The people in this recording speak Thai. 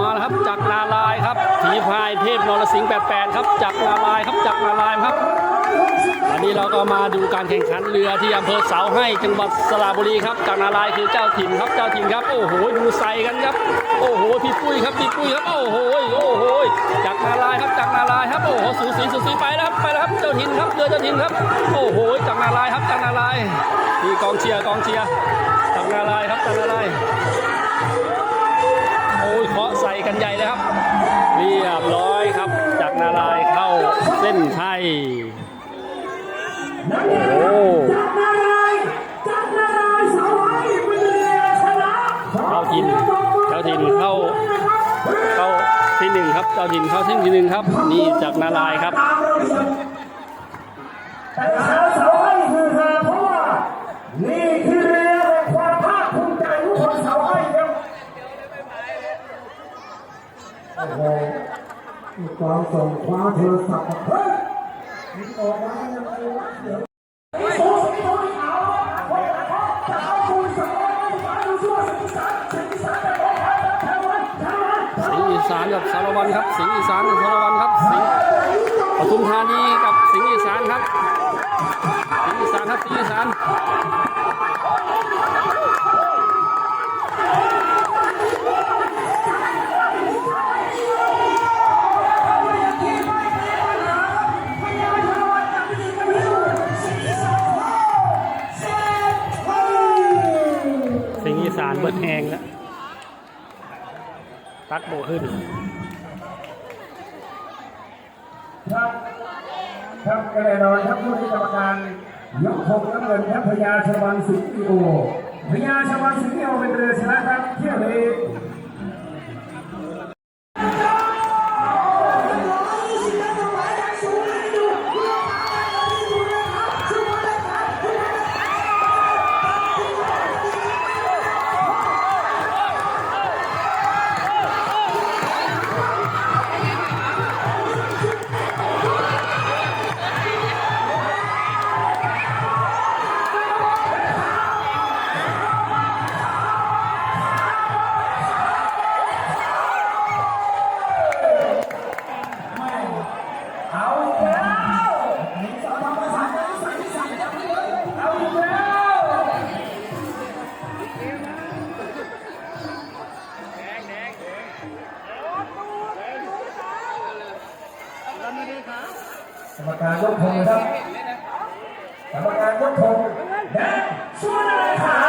มาแล้วครับจากนาลายครับถีพายเทพนรสิงห์88ครับจากนาลายครับจากนาลายครับอันนี้เราก็มาดูการแข่งขันเรือที่อำเภอเสาให้จังหวัดสระบุรีครับจากนาลายคือเจ้าถิ่นครับเจ้าถิ่นครับโอ้โหดูใส่กันครับโอ้โหพี่ปุ้ยครับพี่ปุ้ยครับโอ้โหโอ้โหจากนาลายครับจากนาลายครับโอ้โหสูสีสูสีไปแล้วครับไปแล้วครับเจ้าถิ่นครับเรือเจ้าถิ่นครับโอ้โหจากนาลายครับจากนาลายณ์นี่กองเชียร์กองเชียร์จากนาลายครับจากนาลายากนารายณ์เข้าเส้นชัย โอ้โหจากนารายณ์จากนารายณ์สาวไว้เป็นเรือชนะเจ้าถิ่นเจ้าถิ่นเข้าเข้าที่หนึ่งครับเจ้าถิ่นเข้าที่หนึ่งครับ นี่จากนารายณ์ครับ ตามเราที่สุดแต่ชาวสาวไว้คือฮาเพราะว่า นี่คือเรือแห่งความภาคภูมิใจของคนสาวไว้ครับโอ้โหมี กองส่งคว้าโทรศัพท์เฮ้ยมีออกมายังไงวเดี๋ยวสิโอ้ยเอาเอาเอาจะเอาคุณสาวไว้มาดูสิว่าสิงสารสิงสารจะบอกใครนะแถววันแถววันแถวสิงวันห์อีสานกับสารวันครับ สิงห์อีสานกับสารวันครับ สิงห์ปทุมธานีกับสิงห์อีสานครับ สิงห์อีสานครับ สิงห์อีสาน นแหงแล้วตักโบขึ้นครับครับก็แน่นอนครับผู้ที่กรรมการยกหกน้ำเงินครับพญาชวันสิงห์อีโอพญาชวันสิงห์อีโอเป็นเรือชนะครับเที่ยวเลย กรรมการยกธงเลยครับกรรมการยกธงแดงสุวรรณเลขา